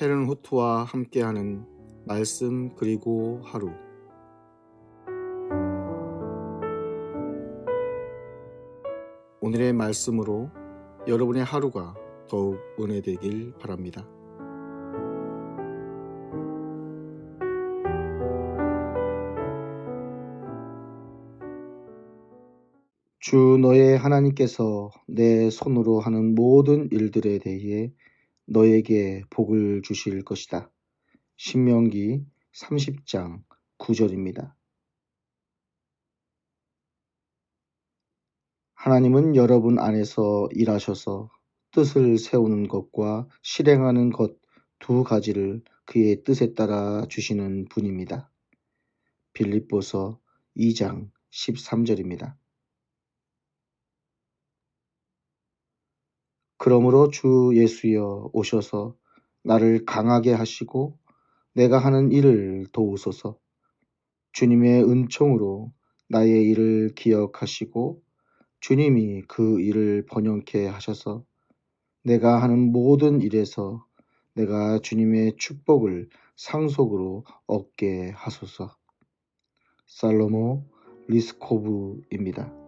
헤른 후트와 함께하는 말씀 그리고 하루 오늘의 말씀으로 여러분의 하루가 더욱 은혜되길 바랍니다. 주 너의 하나님께서 내 손으로 하는 모든 일들에 대해 너에게 복을 주실 것이다. 신명기 30장 9절입니다. 하나님은 여러분 안에서 일하셔서 뜻을 세우는 것과 실행하는 것 두 가지를 그의 뜻에 따라 주시는 분입니다. 빌립보서 2장 13절입니다. 그러므로 주 예수여 오셔서 나를 강하게 하시고 내가 하는 일을 도우소서. 주님의 은총으로 나의 일을 기억하시고 주님이 그 일을 번영케 하셔서 내가 하는 모든 일에서 내가 주님의 축복을 상속으로 얻게 하소서. 살로모 리스코브입니다.